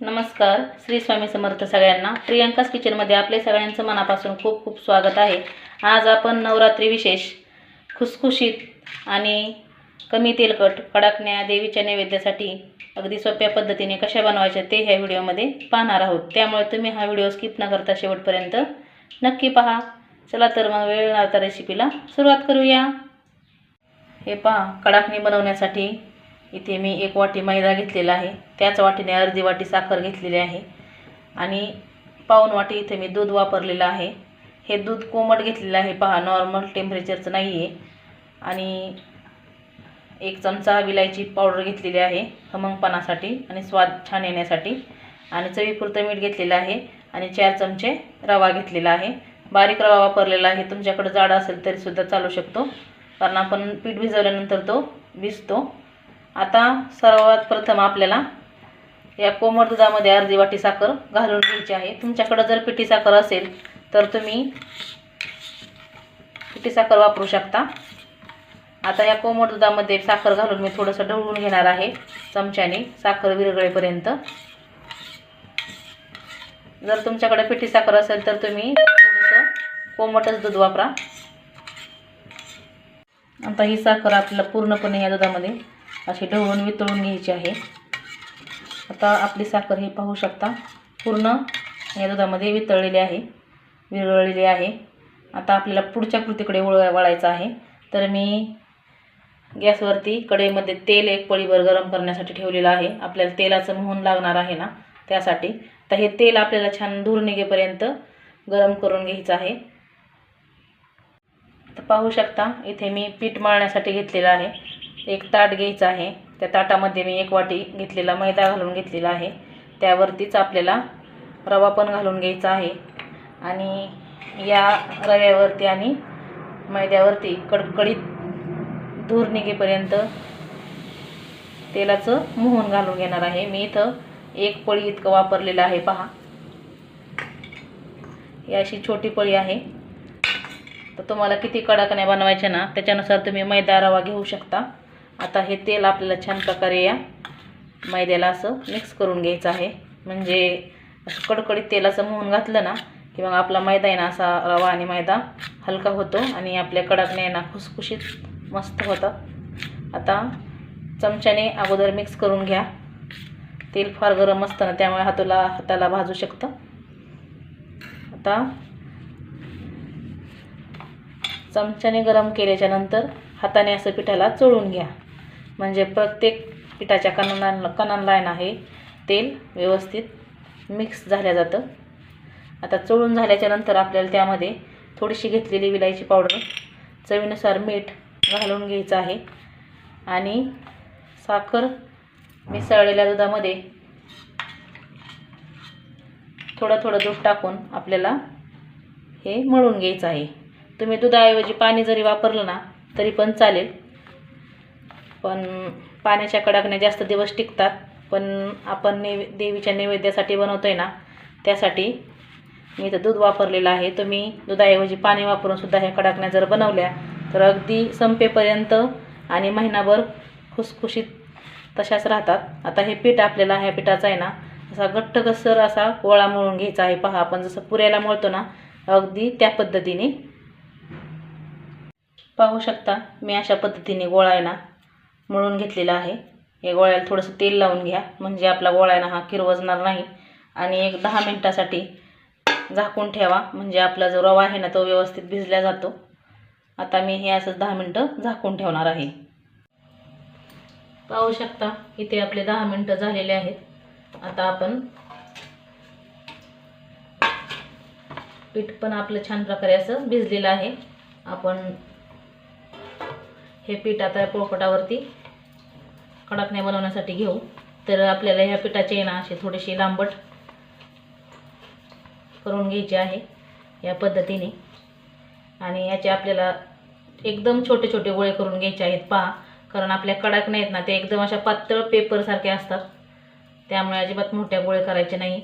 नमस्कार श्री स्वामी समर्थ सगळ्यांना. प्रियंकाच किचनमध्ये आपले सगळ्यांचं मनापासून खूप खूप स्वागत आहे. आज आपण नवरात्री विशेष खुसखुशीत आणि कमी तेलकट कडाकण्या देवीच्या नैवेद्यासाठी अगदी सोप्या पद्धतीने कशा बनवायच्या ते ह्या व्हिडिओमध्ये पाहणार आहोत. त्यामुळे तुम्ही हा व्हिडिओ स्किप न करता शेवटपर्यंत नक्की पहा. चला तर मग वेळ लागता रेसिपीला सुरुवात करूया. हे पहा कडाकणी बनवण्यासाठी इथे मी एक वाटी मैदा घेतलेला आहे. त्याच वाटीने अर्धी वाटी साखर घेतलेली आहे. आणि पाऊन वाटी इथे मी दूध वापरलेलं आहे. हे दूध कोमट घेतलेलं आहे. पहा नॉर्मल टेम्परेचरचं नाही आहे आणि एक चमचा विलायची पावडर घेतलेली आहे खमंगपणासाठी आणि स्वाद छान येण्यासाठी. आणि चवीपुरतं मीठ घेतलेलं आहे आणि चार चमचे रवा घेतलेला आहे. बारीक रवा वापरलेला आहे. तुमच्याकडे जाड असेल तरीसुद्धा चालू शकतो. कारण आपण पीठ भिजवल्यानंतर तो भिजतो आता सर्वात प्रथम आपल्याला या कोमट दुधामध्ये अर्धी वाटी साखर घालून घ्यायची आहे. तुमच्याकडं जर पिठी साखर असेल तर तुम्ही पिठी साखर वापरू शकता. आता या कोमट दुधामध्ये साखर घालून मी थोडंसं ढवळून घेणार आहे चमच्याने साखर विरगळेपर्यंत जर तुमच्याकडे पिठी साखर असेल तर तुम्ही थोडंसं कोमटच दूध वापरा. आता ही साखर आपल्याला पूर्णपणे या दुधामध्ये अशी ढवळून वितळून घ्यायची आहे. आता आपली साखर ही पाहू शकता. पूर्ण या दुधामध्ये वितळलेली आहे. विरळलेली आहे. आता आपल्याला पुढच्या कृतीकडे वळ वळायचं आहे. तर मी गॅसवरती कढईमध्ये तेल एक पळीभर गरम करण्यासाठी ठेवलेलं आहे. आपल्याला तेलाचं मोहन लागणार आहे ना त्यासाठी. तर हे तेल आपल्याला छान धूर निघेपर्यंत गरम करून घ्यायचं आहे. तर पाहू शकता इथे मी पीठ मळण्यासाठी घेतलेलं आहे. एक ताट घ्यायचं आहे. त्या ताटामध्ये मी एक वाटी घेतलेला मैदा घालून घेतलेला आहे. त्यावरतीच आपल्याला रवा पण घालून घ्यायचा आहे. आणि या रव्यावरती आणि मैद्यावरती कडकडीत धूर निघेपर्यंत तेलाचं मोहन घालून घेणार आहे. मी इथं एक पळी इतकं वापरलेलं आहे पहा. ही अशी छोटी पळी आहे. तर तुम्हाला किती कडाकण्या बनवायच्या ना त्याच्यानुसार तुम्ही मैदा रवा घेऊ शकता. आता हे तेल आपल्याला छान प्रकारे या मैद्याला असं मिक्स करून घ्यायचं आहे. म्हणजे असं कडकडीत तेलाचं मोहन घातलं ना की मग आपला मैदा आहे ना असा रवा आणि मैदा हलका होतो आणि आपल्या कडाकण्या ना खुसखुशीत मस्त होतात. आता चमच्याने अगोदर मिक्स करून घ्या. तेल फार गरम असतं ना त्यामुळे हाताला हाताला भाजू शकतं. आता चमच्याने गरम केल्याच्यानंतर हाताने असं पिठाला चोळून घ्या. म्हणजे प्रत्येक पिठाच्या कणांना कणांना आहे ना हे तेल व्यवस्थित मिक्स झाल्या जातं. आता चोळून झाल्याच्यानंतर आपल्याला त्यामध्ये थोडीशी घेतलेली विलायची पावडर चवीनुसार मीठ घालून घ्यायचं आहे. आणि साखर मिसळलेल्या दुधामध्ये थोडं थोडं दूध टाकून आपल्याला हे मळून घ्यायचं आहे. तुम्ही दुधाऐवजी पाणी जरी वापरलं ना तरी पण चालेल. पण पाण्याच्या कडाकण्या जास्त दिवस टिकतात. पण आपण नैवे देवीच्या नैवेद्यासाठी बनवतो आहे ना त्यासाठी मी इथं दूध वापरलेलं आहे. तुम्ही दुधाऐवजी पाणी वापरून सुद्धा ह्या कडाकण्या जर बनवल्या तर अगदी संपेपर्यंत आणि महिनाभर खुसखुशीत तशाच राहतात. आता हे पीठ आपल्याला ह्या पिठाचं आहे ना असा घट्ट कसर असा गोळा मळून घ्यायचा आहे. पहा आपण जसं पुऱ्याला मळतो ना अगदी त्या पद्धतीने. पाहू शकता मी अशा पद्धतीने गोळा आहे ना मळून घेतलेलं आहे. या गोळ्याला थोडंसं तेल लावून घ्या. म्हणजे आपला गोळ्यानं हा किरवजणार नाही. आणि एक दहा मिनटासाठी झाकून ठेवा. म्हणजे आपला जो रवा आहे ना तो व्यवस्थित भिजला जातो. आता मी हे असंच दहा मिनटं झाकून ठेवणार आहे. पाहू शकता इथे आपले दहा मिनटं झालेले आहेत. आता आपण पीठ पण आपलं छान प्रकारे असं भिजलेलं आहे. आपण हे पीठ आता पोळपटावरती कडाकण्या बनवण्यासाठी घेऊ. तर आपल्याला ह्या पिठाचे ना असे थोडेसे लांबट करून घ्यायचे आहे या पद्धतीने. आणि याचे आपल्याला एकदम छोटे छोटे गोळे करून घ्यायचे आहेत पहा. कारण आपल्या कडक आहेत ना ते एकदम अशा पातळ पेपरसारखे असतात. त्यामुळे अजिबात मोठ्या गोळे करायचे नाही.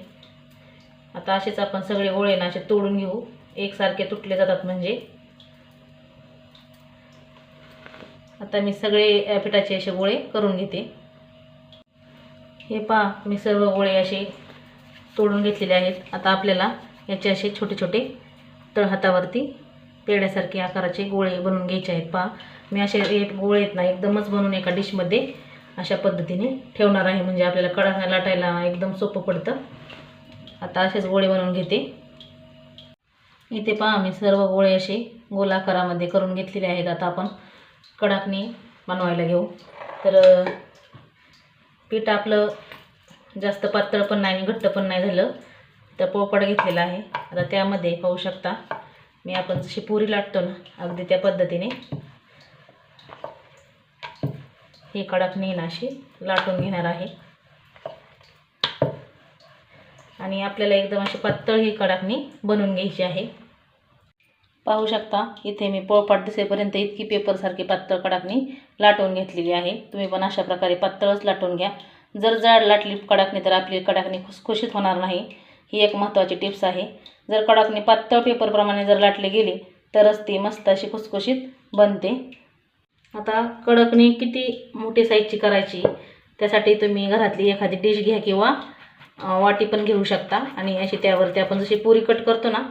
आता असेच आपण सगळे गोळे ना असे तोडून घेऊ. एकसारखे तुटले जातात म्हणजे. आता मी सगळे या पिठाचे असे गोळे करून घेते. हे पहा मी सर्व गोळे असे तोडून घेतलेले आहेत. आता आपल्याला याचे असे छोटे छोटे तळहातावरती पेड्यासारखे आकाराचे गोळे बनवून घ्यायचे आहेत. पहा मी असे एक गोळे आहेत ना एकदमच बनवून एका डिशमध्ये अशा पद्धतीने ठेवणार आहे. म्हणजे आपल्याला कडा लाटायला एकदम सोपं पडतं. आता असेच गोळे बनवून घेते. इथे पहा मी सर्व गोळे असे गोलाकारामध्ये करून घेतलेले आहेत. आता आपण कडाकणी बनवायला घेऊ. तर पीठ आपलं जास्त पातळ पण नाही आणि घट्ट पण नाही झालं. तर पोपड घेतलेला आहे. आता त्यामध्ये पाहू शकता. मी आपण जशी पुरी लाटतो ना अगदी त्या पद्धतीने. ही कडाकणी ना अशी लाटून घेणार आहे. आणि आपल्याला एकदम अशी पातळ ही कडाकणी बनवून घ्यायची आहे. पाहू शकता इथे मी पोळपाट दिसेपर्यंत इतकी पेपरसारखी पातळ कडाकणी लाटून घेतलेली आहे. तुम्ही पण अशा प्रकारे पातळच लाटून घ्या. जर जाड लाटली कडाकणी तर आपली कडाकणी खुसखुशीत होणार नाही. ही एक महत्त्वाची टिप्स आहे. जर कडाकणी पातळ पेपरप्रमाणे जर लाटली गेली तरच ती मस्त अशी खुसखुशीत बनते. आता कडकणी किती मोठी साईजची करायची त्यासाठी तुम्ही घरातली एखादी डिश घ्या किंवा वाटी पण घेऊ शकता. आणि अशी त्यावरती आपण जशी पुरी कट करतो ना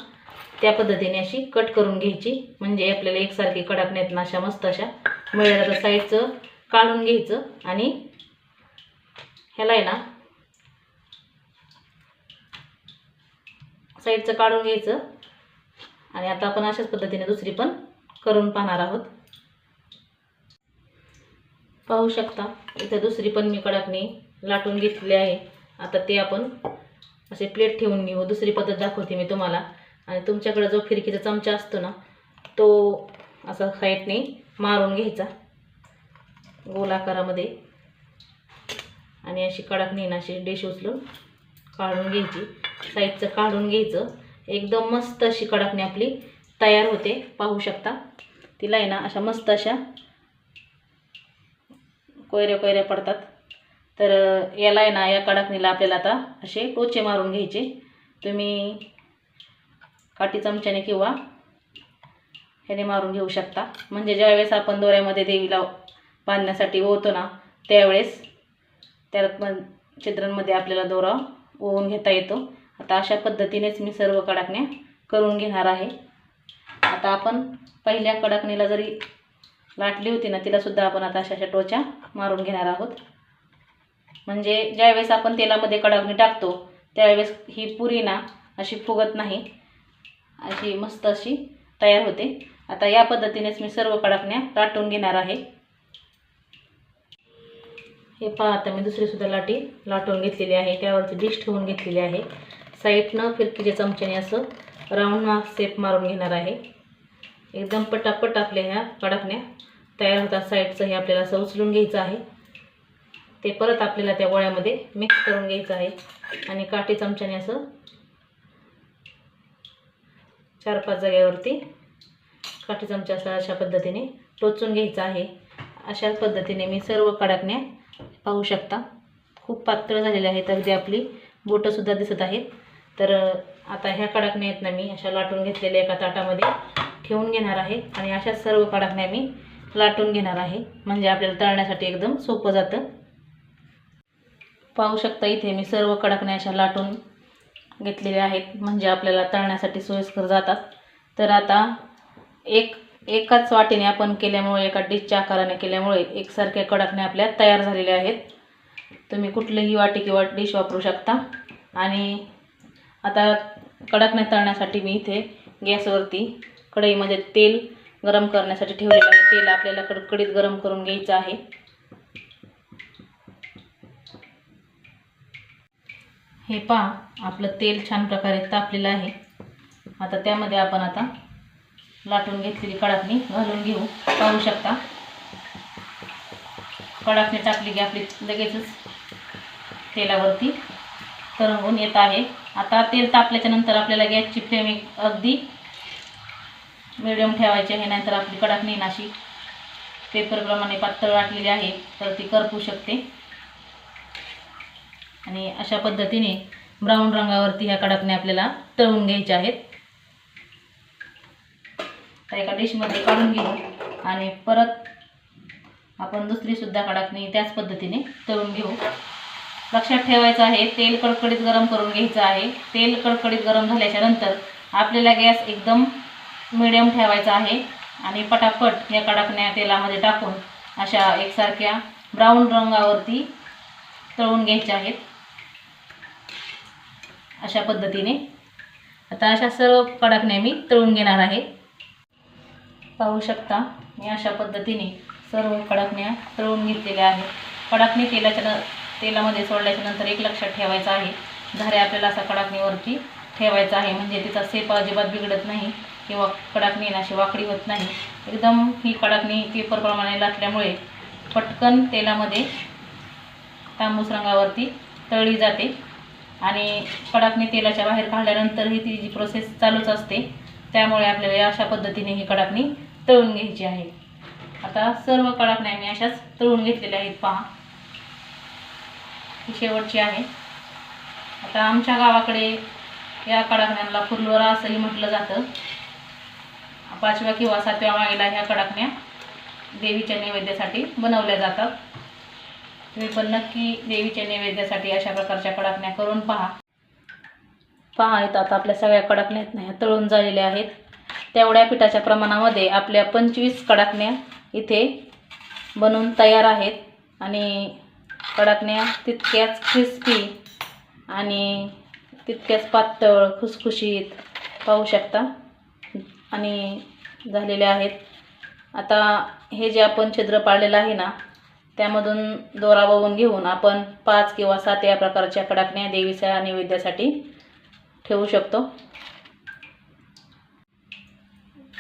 त्या पद्धतीने अशी कट करून घ्यायची. म्हणजे आपल्याला एकसारखी कडकण्यात ना अशा मस्त अशा. मिळेल साईडचं काढून घ्यायचं आणि ह्याला आहे ना साईडचं काढून घ्यायचं. आणि आता आपण अशाच पद्धतीने दुसरी पण करून पाहणार आहोत. पाहू शकता इथं दुसरी पण मी कडाकणी लाटून घेतली आहे. आता ते आपण असे प्लेट ठेवून घेऊ. दुसरी पद्धत दाखवते मी तुम्हाला. आणि तुमच्याकडं जो फिरकीचा चमचा असतो ना तो असा साईडने मारून घ्यायचा. गोल आकारामध्ये आणि अशी कडाकणी ना अशी डिश उचलून काढून घ्यायची. साईडचं काढून घ्यायचं. एकदम मस्त अशी कडकणी आपली तयार होते. पाहू शकता. तिला आहे ना अशा मस्त अशा कोयऱ्या कोयऱ्या पडतात. तर याला आहे ना या कडकणीला आपल्याला आता असे टोचे मारून घ्यायचे. तुम्ही काठी चमच्याने किंवा ह्याने मारून घेऊ शकता. म्हणजे ज्यावेळेस आपण दोऱ्यामध्ये देवीला बांधण्यासाठी ओवतो ना त्यावेळेस त्या पण छिद्रांमध्ये आपल्याला दोरा ओवून घेता येतो. आता अशा पद्धतीनेच मी सर्व कडाकण्या करून घेणार आहे. आता आपण पहिल्या कडाकणीला जरी लाटली होती ना तिलासुद्धा आपण आता अशा अशा टोच्या मारून घेणार आहोत. म्हणजे ज्यावेळेस आपण तेलामध्ये कडाकणी टाकतो त्यावेळेस ही पुरी ना अशी फुगत नाही. अशी मस्त अशी तयार होते. आता या पद्धतीनेच मी सर्व कडाकण्या लाटून घेणार आहे. हे पहा आता मी दुसरीसुद्धा लाटी लाटून घेतलेली आहे. त्यावरती डिश ठेवून घेतलेली आहे. साईडनं फिरकीच्या चमच्याने असं राऊंड मार्क सेप मारून घेणार आहे. एकदम पटापट आपल्या ह्या कडाकण्या तयार होतात. साईडचं हे आपल्याला असं उचलून घ्यायचं आहे. ते परत आपल्याला त्या गोळ्यामध्ये मिक्स करून घ्यायचं आहे. आणि काठी चमच्याने असं चार पाच जागेवरती काठी चमचा असा अशा पद्धतीने टोचून घ्यायचं आहे. अशा पद्धतीने मी सर्व कडाकण्या पाहू शकता. खूप पातळ झालेल्या आहेत. अगदी आपली बोटंसुद्धा दिसत आहेत. तर आता ह्या कडाकण्या आहेत ना मी अशा लाटून घेतलेल्या एका ताटामध्ये ठेवून घेणार आहे. आणि अशा सर्व कडाकण्या मी लाटून घेणार आहे. म्हणजे आपल्याला तळण्यासाठी एकदम सोपं जातं. पाहू शकता इथे मी सर्व कडाकण्या अशा लाटून घेतलेले आहेत. म्हणजे आपल्याला तळण्यासाठी सोयीस्कर जातात. तर आता एक एकाच वाटीने आपण केल्यामुळे एका डिशच्या आकाराने केल्यामुळे एकसारख्या कडकने आपल्या तयार झालेल्या आहेत. तुम्ही कुठलीही वाटी किंवा डिश वापरू शकता. आणि आता कडकने तळण्यासाठी मी इथे गॅसवरती कढईमध्ये तेल गरम करण्यासाठी ठेवलेलं आहे. तेल आपल्याला कडकडीत गरम करून घ्यायचं आहे. हे पहा आपलं तेल छान प्रकारे तापलेलं आहे. आता त्यामध्ये आपण आता लाटून घेतलेली कडाकणी घालून घेऊ. पाहू शकता. कडाकणी टाकली की आपली लगेचच तेलावरती तरंगून येत आहे. आता तेल तापल्याच्या नंतर आपल्याला गॅसची फ्लेम एक अगदी मिडियम ठेवायची आहे. नाहीतर आपली कडाकणी नाशी पेपरप्रमाणे पातळ वाटलेली आहे. तर ती करपू शकते. आणि अशा पद्धतीने ब्राऊन रंगावरती ह्या कडकने आपल्याला तळून घ्यायच्या आहेत. तर एका डिशमध्ये काढून घेऊ आणि परत आपण दुसरीसुद्धा कडाकणी त्याच पद्धतीने तळून घेऊ. लक्षात ठेवायचं आहे तेल कडकडीत गरम करून घ्यायचं आहे. तेल कडकडीत गरम झाल्याच्यानंतर आपल्याला गॅस एकदम मिडियम ठेवायचा आहे आणि पटापट या कडकण्या तेलामध्ये टाकून अशा एकसारख्या ब्राऊन रंगावरती तळून घ्यायच्या आहेत. अशा पद्धतीने. आता अशा सर्व कडकण्या मी तळून घेणार आहे. पाहू शकता मी अशा पद्धतीने सर्व कडकण्या तळून घेतलेल्या आहेत. कडाकणी तेलाच्या न तेलामध्ये सोडल्याच्या नंतर एक लक्षात ठेवायचं आहे. झारे आपल्याला असा कडकणीवरती ठेवायचा आहे. म्हणजे तिचा सेप अजिबात बिघडत नाही किंवा कडाकणी अशी वाकडी होत नाही. एकदम ही कडकणी पेपरप्रमाणे लाटल्यामुळे पटकन तेलामध्ये तांबूस रंगावरती तळली जाते. आणि कडाकणी तेलाच्या बाहेर काढल्यानंतरही ती जी प्रोसेस चालूच असते त्यामुळे आपल्याला अशा पद्धतीने ही कडाकणी तळून घ्यायची आहे. आता सर्व कडाकण्या मी अशाच तळून घेतलेल्या आहेत पहा. ही शेवटची आहे. आता आमच्या गावाकडे या कडाकण्यांना फुलवरा असंही म्हटलं जातं. पाचव्या किंवा सातव्या मागेला ह्या कडाकण्या देवीच्या नैवेद्यासाठी बनवल्या जातात. तुम्ही पण नक्की देवीच्या नैवेद्यासाठी अशा प्रकारच्या कडाकण्या करून पहा. पहा येतात आता आपल्या सगळ्या कडाकण्या आहेत ना ह्या तळून झालेल्या आहेत. तेवढ्या पिठाच्या प्रमाणामध्ये आपल्या पंचवीस कडाकण्या इथे बनवून तयार आहेत. आणि कडाकण्या तितक्याच क्रिस्पी आणि तितक्याच पातळ खुसखुशीत पाहू शकता. आणि झालेल्या आहेत. आता हे जे आपण छिद्र पाडलेलं आहे ना त्यामधून दोरा वळून घेऊन आपण पाच किंवा सात या प्रकारच्या कडाकण्या देवीच्या नैवेद्यासाठी ठेवू शकतो.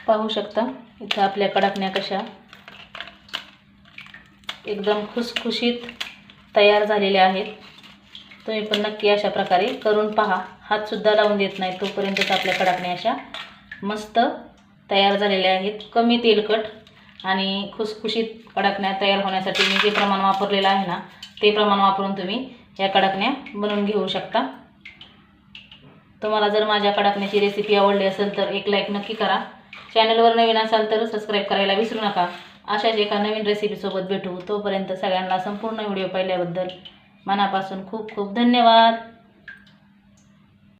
पाहू शकता इथं आपल्या कडाकण्या कशा एकदम खुसखुशीत तयार झालेल्या आहेत. तुम्ही पण नक्की अशा प्रकारे करून पहा. हातसुद्धा लावून देत नाही तोपर्यंतच आपल्या कडाकण्या अशा मस्त तयार झालेल्या आहेत. कमी तेलकट आणि खुसखुशीत कडकण्या तयार होण्यासाठी मी जे प्रमाण वापरलेलं आहे ना ते प्रमाण वापरून तुम्ही या कडकण्या बनवून घेऊ शकता. तुम्हाला जर माझ्या कडकण्याची रेसिपी आवडली असेल तर एक लाईक नक्की करा. चॅनलवर नवीन असाल तर सबस्क्राईब करायला विसरू नका. अशाच एका नवीन रेसिपीसोबत भेटू. तोपर्यंत सगळ्यांना संपूर्ण व्हिडिओ पाहिल्याबद्दल मनापासून खूप खूप धन्यवाद.